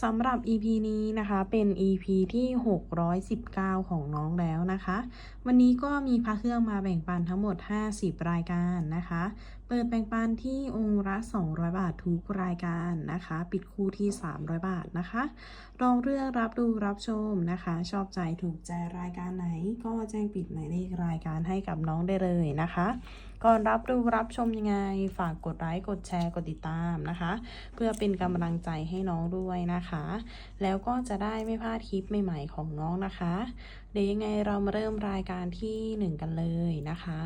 สำหรับ EP นี้นะคะเป็น EP ที่ 619 ของน้องแล้วนะคะ วันนี้ก็มีพระเครื่องมาแบ่งปันทั้งหมด 50 รายการนะคะ เปิดแบ่งปันที่องค์ละ 200 บาททุกรายการนะคะ ปิดคู่ที่ 300 บาทนะคะลองเลือกรับดูรับชมนะคะ ชอบใจถูกใจรายการไหน ก็แจ้งปิดหมายเลขรายการให้กับน้องได้เลยนะคะ ก่อนรับดูรับชมยังไง ฝากกดไลค์กดแชร์กดติดตามนะคะ เพื่อเป็นกำลังใจให้น้องด้วยนะคะ แล้วก็จะได้ไม่พลาดคลิปใหม่ๆของน้องนะคะเดี๋ยวยังไงเรามาเริ่มรายการที่หนึ่งกันเลยนะคะ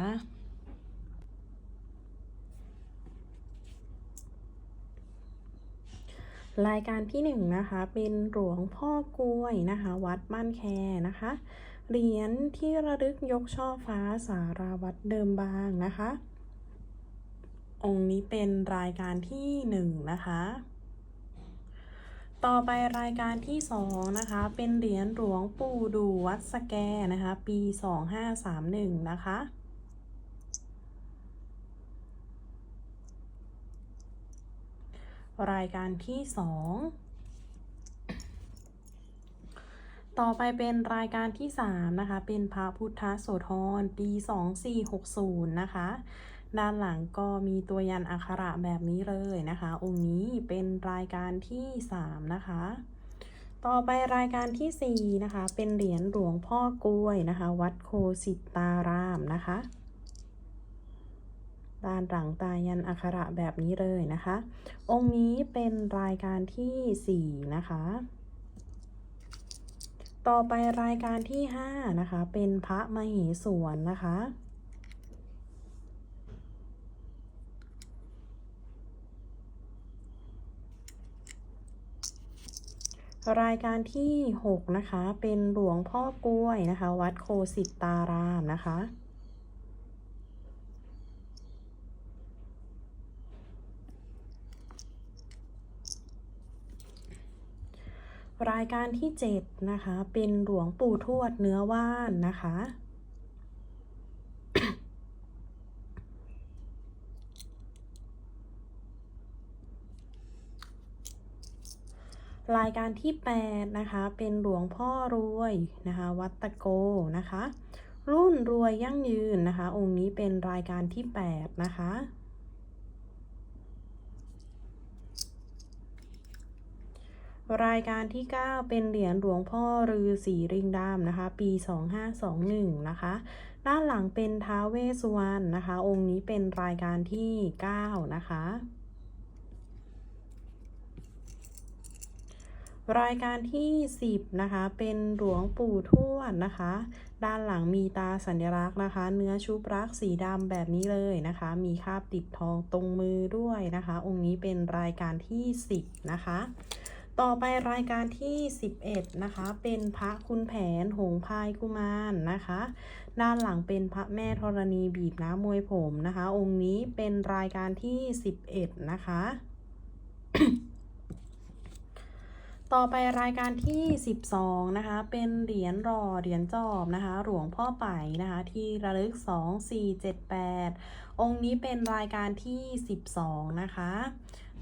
รายการที่หนึ่งนะคะเป็นหลวงพ่อกล้วยนะคะ วัดบ้านแคนะคะ เหรียญที่ระลึกยกช่อฟ้าสาราวัดเดิมบางนะคะ องค์นี้เป็นรายการที่หนึ่งนะคะ ต่อไปรายการที่สองนะคะ เป็นเหรียญหลวงปู่ดูวัดสแกนะคะ ปีสองห้าสามหนึ่งนะคะรายการที่สอง ต่อไปเป็นรายการที่ 3 นะคะ เป็นพระพุทธโสธรปี 2460 นะคะ ด้านหลังก็มีตัวยันอักขระแบบนี้เลยนะคะ องค์นี้เป็นรายการที่ 3 นะคะ ต่อไปรายการที่ 4 นะคะ เป็นเหรียญหลวงพ่อกล้วยนะคะ วัดโคสิตารามนะคะ ด้านหลังตายันอักขระแบบนี้เลยนะคะ องค์นี้เป็นรายการที่ 4 นะคะ ต่อไปรายการที่ 5 นะคะ เป็นพระมเหสวนนะคะ รายการที่ 6 นะคะ เป็นหลวงพ่อกล้วยนะคะ วัดโคสิตารามนะคะ รายการที่ 7 นะคะ เป็นหลวงปู่ทวดเนื้อว่านนะคะ รายการที่ 8 นะคะ เป็นหลวงพ่อรวยนะคะ วัตโกนะคะ รุ่นรวยยั่งยืนนะคะ องค์นี้เป็นรายการที่ 8 นะคะ รายการที่ 9 เป็นเหรียญหลวงพ่อฤาษีริงดำนะคะ ปี 2521 นะคะ ด้านหลังเป็นท้าวเวสวรรณนะคะ องค์นี้เป็นรายการที่ 9 นะคะ รายการที่ 10 นะคะ เป็นหลวงปู่ทวดนะคะ ด้านหลังมีตาสัญลักษณ์นะคะ เนื้อชุบรักสีดำแบบนี้เลยนะคะ มีคาบติดทองตรงมือด้วยนะคะ องค์นี้เป็นรายการที่ 10 นะคะ ต่อไปรายการที่ 11 นะคะ เป็นพระคุณแผนหงพายกุมารนะคะ ด้านหลังเป็นพระแม่ธรณีบีบน้ำมวยผมนะคะ องค์นี้เป็นรายการที่ 11 นะคะ ต่อไปรายการที่ 12 นะคะ เป็นเหรียญรอเหรียญจอบนะคะ หลวงพ่อไปนะคะ ที่ระลึก 2478 องค์นี้เป็นรายการที่ 12 นะคะ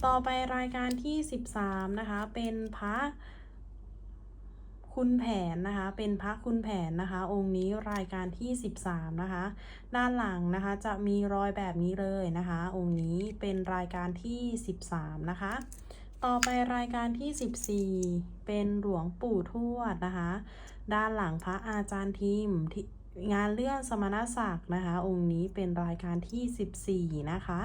ต่อไปรายการที่ 13 นะคะ เป็นพระคุณแผนนะคะ เป็นพระคุณแผนนะคะ องค์นี้รายการที่ 13 นะคะ ด้านหลังนะคะจะมีรอยแบบนี้เลยนะคะ องค์นี้เป็นรายการที่ 13 นะคะ ต่อไปรายการที่ 14 เป็นหลวงปู่ทวดนะคะ ด้านหลังพระอาจารย์ทิมทงานเลื่อนสมณศักดิ์นะคะ องค์นี้เป็นรายการที่ 14 นะคะ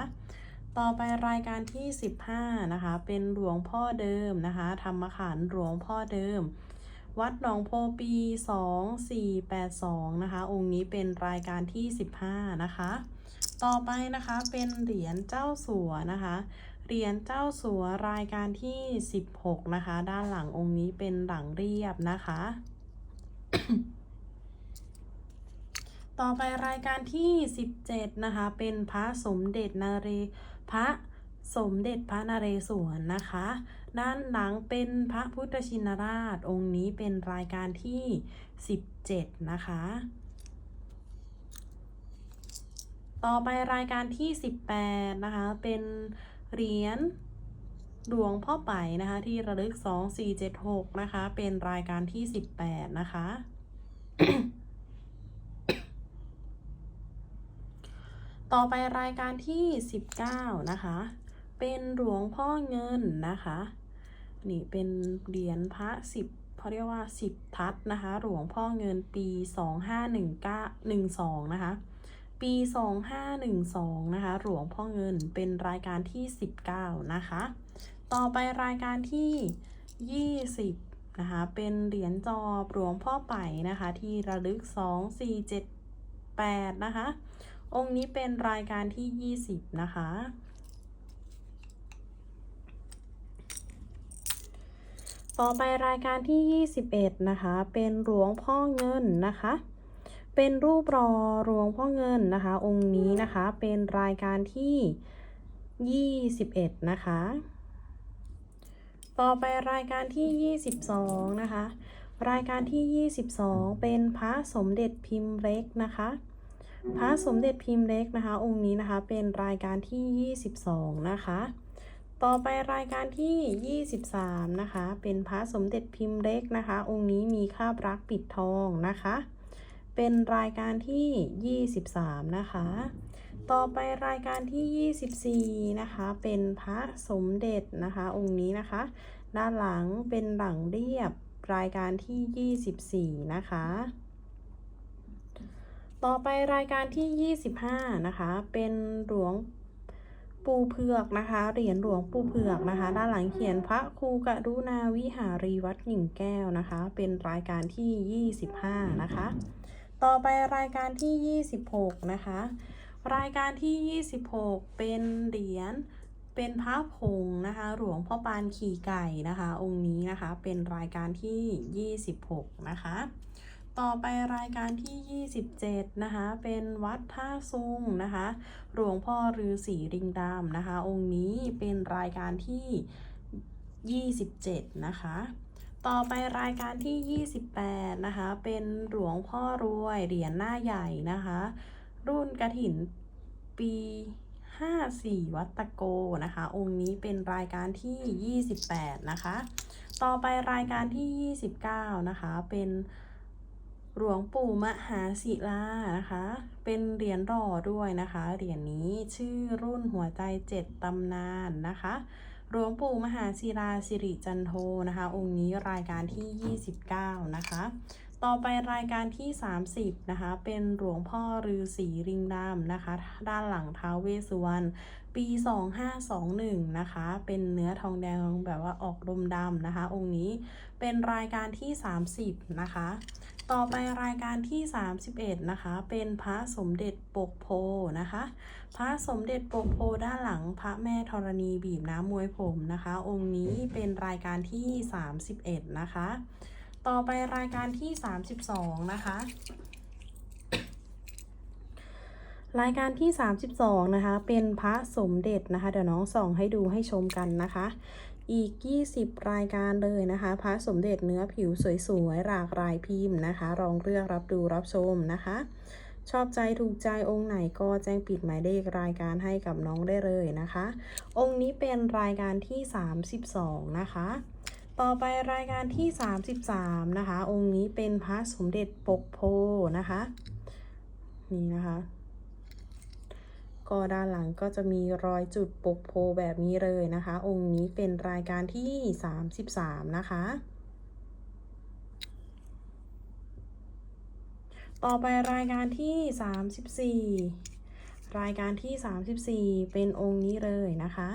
ต่อไปรายการที่ 15 นะคะ เป็นหลวงพ่อเดิมนะคะ ธรรมขันหลวงพ่อเดิม วัดหนองโพปี 2482 นะคะ องค์นี้เป็นรายการที่ 15 นะคะ ต่อไปนะคะเป็นเหรียญเจ้าสัวนะคะ เหรียญเจ้าสัวรายการที่ 16 นะคะ ด้านหลังองค์นี้เป็นหลังเรียบนะคะ ต่อไปรายการที่ 17 นะคะ เป็นพระสมเด็จนาเร พระสมเด็จพระนเรศวรนะคะ ด้านหลังเป็นพระพุทธชินราชองค์นี้เป็นรายการที่ 17 นะคะ ต่อไปรายการที่ 18 นะคะ เป็นเหรียญหลวงพ่อไปนะคะ ที่ระลึก 2476 นะคะ เป็นรายการที่ 18 นะคะ ต่อไปรายการที่ 19 นะคะ เป็นหลวงพ่อเงินนะคะ นี่เป็นเหรียญพระสิบเขาเรียกว่าสิบทัศนะคะ หลวงพ่อเงินปี 2519นะคะ ปี 2512 นะคะ หลวงพ่อเงินเป็นรายการที่ 19 นะคะ ต่อไปรายการที่ 20 นะคะ เป็นเหรียญจอบหลวงพ่อไปนะคะ ที่ระลึก 2478 นะคะ องค์นี้เป็นรายการที่ 20 นะคะ ต่อไปรายการที่ 21 นะคะ เป็นหลวงพ่อเงินนะคะ เป็นรูปรอหลวงพ่อเงินนะคะ องค์นี้นะคะ เป็นรายการที่ 21 นะคะ ต่อไปรายการที่ 22 นะคะ รายการที่ 22 เป็นพระสมเด็จพิมพ์เล็กนะคะ พระสมเด็จพิมพ์เล็กนะคะ องค์นี้นะคะเป็นรายการที่ 22 นะคะ ต่อไปรายการที่ 23 นะคะ เป็นพระสมเด็จพิมพ์เล็กนะคะ องค์นี้มีคาบรักปิดทองนะคะ เป็นรายการที่ 23 นะคะ ต่อไปรายการที่ 24 นะคะ เป็นพระสมเด็จนะคะ องค์นี้นะคะ ด้านหลังเป็นหลังเรียบรายการที่ 24 นะคะ ต่อไปรายการที่ 25 นะคะ เป็นหลวงปูเผือกนะคะ เหรียญหลวงปูเผือกนะคะ ด้านหลังเขียนพระครูกรุณาวิหารีวัดหญิงแก้วนะคะ เป็นรายการที่ 25 นะคะ ต่อไปรายการที่ 26 นะคะ รายการที่ 26 เป็นเหรียญเป็นพระผงนะคะ หลวงพ่อปานขี่ไก่นะคะ องค์นี้นะคะ เป็นรายการที่ 26 นะคะ ต่อไปรายการที่ 27 นะคะ เป็นวัดท่าซุงนะคะ หลวงพ่อฤาษีริงดำนะคะ องค์นี้เป็นรายการที่ 27 นะคะ ต่อไปรายการที่ 28 นะคะ เป็นหลวงพ่อรวยเหรียญหน้าใหญ่นะคะ รุ่นกระถินปี 54 วัตตโกนะคะ องค์นี้เป็นรายการที่ 28 นะคะ ต่อไปรายการที่ 29 นะคะ เป็น หลวงปู่มหาศิลานะคะ เป็นเหรียญหล่อด้วยนะคะ เหรียญนี้ชื่อรุ่นหัวใจเจ็ดตำนานนะคะ หลวงปู่มหาศิลาสิริจันโทนะคะ องค์นี้รายการที่ 29 นะคะ ต่อไปรายการที่ 30 นะคะ เป็นหลวงพ่อฤาษีริงดำนะคะ ด้านหลังท้าวเวสสุวรรณปี 2521 นะคะ เป็นเนื้อทองแดงแบบว่าออกลมดำนะคะ องค์นี้เป็นรายการที่ 30 นะคะ ต่อไปรายการที่ 31 นะคะ เป็นพระสมเด็จปกโพนะคะ พระสมเด็จปกโพด้านหลังพระแม่ธรณีบีบน้ำมวยผมนะคะ องค์นี้เป็นรายการที่ 31 นะคะ ต่อไปรายการที่ 32 นะคะรายการที่ 32 นะคะ เป็นพระสมเด็จนะคะ เดี๋ยวน้องส่องให้ดูให้ชมกันนะคะ อีก 20 รายการเลยนะคะ พระสมเด็จเนื้อผิวสวยๆหลากหลายพิมพ์นะคะลองเลือกรับดูรับชมนะคะ ชอบใจถูกใจองค์ไหนก็แจ้งปิดหมายเลขรายการให้กับน้องได้เลยนะคะ องค์นี้เป็นรายการที่ 32 นะคะ ต่อไปรายการที่ 33 นะคะ องค์นี้เป็นพระสมเด็จปกโพนะคะ นี่นะคะ ก็ด้านหลังก็จะมีรอยจุดปกโพแบบนี้เลยนะคะ องค์นี้เป็นรายการที่ 33 นะคะ ต่อไปรายการที่ 34 รายการที่ 34 เป็นองค์นี้เลยนะคะ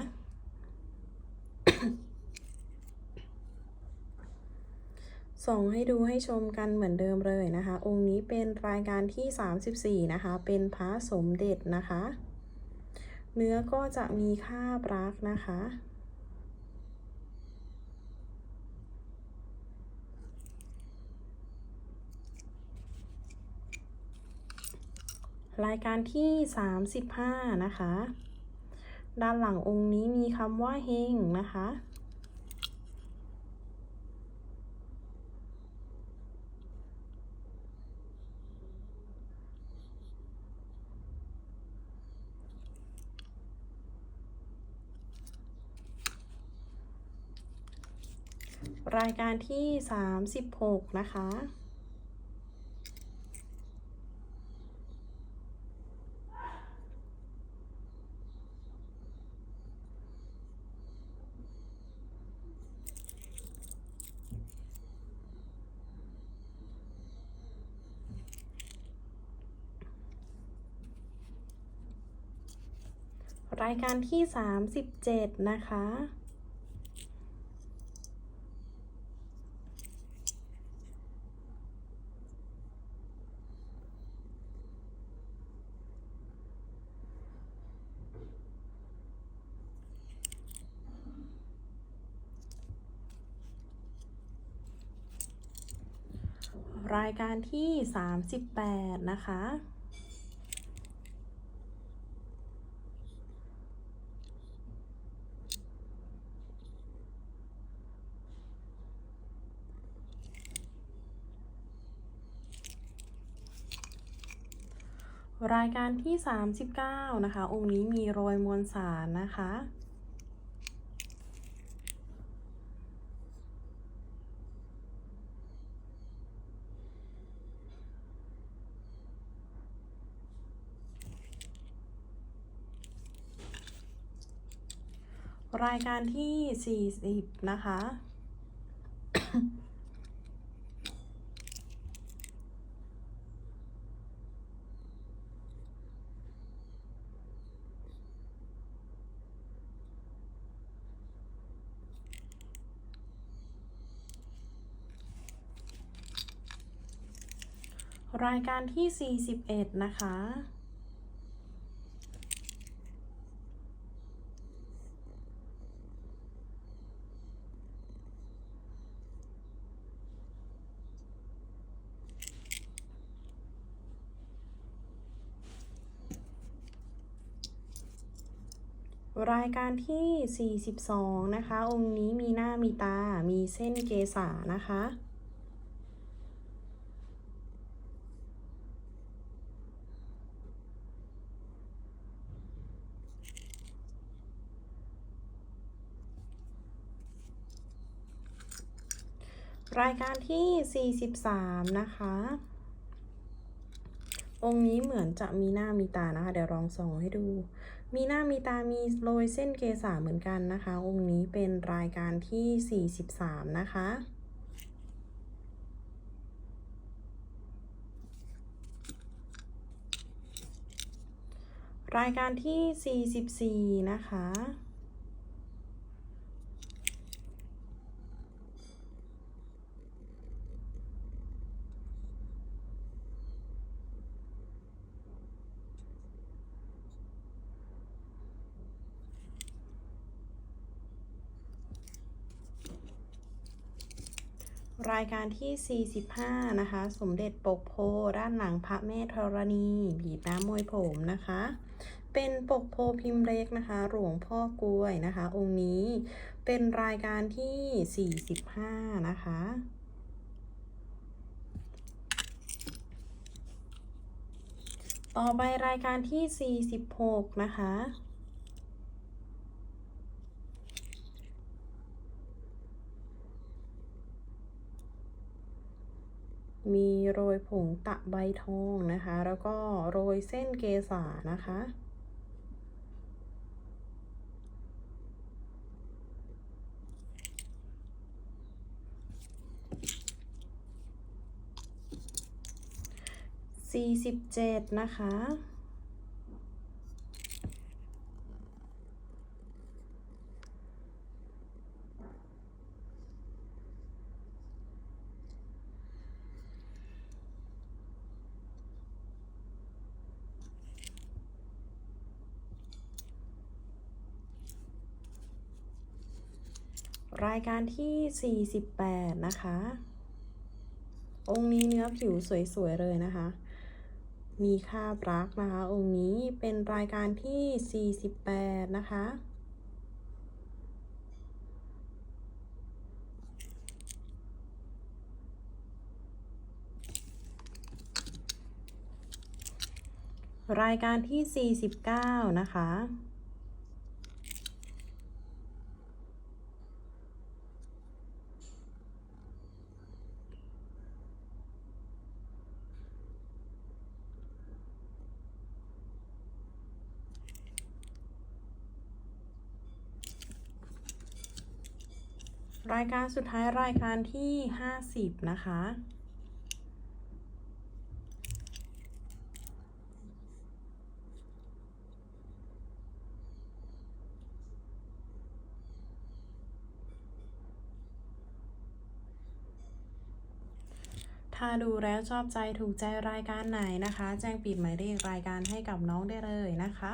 ส่งให้ดูให้ชมกันเหมือนเดิมเลยนะคะ องค์นี้เป็นรายการที่ 34 นะคะ เป็นพระสมเด็จนะคะ เนื้อก็จะมีคาบรักนะคะ รายการที่ 35 นะคะ ด้านหลังองค์นี้มีคำว่าเฮงนะคะ รายการที่ 36 นะคะ รายการที่ 37 นะคะ รายการที่ 38 นะคะ รายการที่ 39 นะคะ องค์นี้มีโรยมวลสารนะคะ รายการที่ 40 นะคะ รายการที่ 41 นะคะ รายการที่ 42 นะคะ องค์นี้มีหน้ามีตา มีเส้นเกษานะคะ รายการที่ 43 นะคะ องค์นี้เหมือนจะมีหน้ามีตานะคะ เดี๋ยวลองส่องให้ดู มีหน้ามีตามีโรยเส้นเกษาเหมือนกันนะคะ องค์นี้เป็นรายการที่ 43 นะคะ รายการที่ 44 นะคะ รายการที่ 45 นะคะ สมเด็จปกโพด้านหลังพระแม่ธรณีบีบน้ำมวยผมนะคะ เป็นปกโพพิมพ์เล็กนะคะ หลวงพ่อกล้วยนะคะ องค์นี้เป็นรายการที่ 45 นะคะต่อไปรายการที่ 46 นะคะ มีโรยผงตะใบทองนะคะ แล้วก็โรยเส้นเกษานะคะสี่สิบเจ็ดนะคะ รายการที่ 48 นะคะ องค์นี้เนื้อผิวสวย ๆ เลยนะคะ มีคาบรักนะคะ องค์นี้เป็นรายการที่ 48 นะคะรายการที่ 49 นะคะายการสุดท้ายรายการที่50นะคะ ถ้าดูแล้วชอบใจถูกใจรายการไหนนะคะ แจ้งปิดหมายเลขรายการให้กับน้องได้เลยนะคะ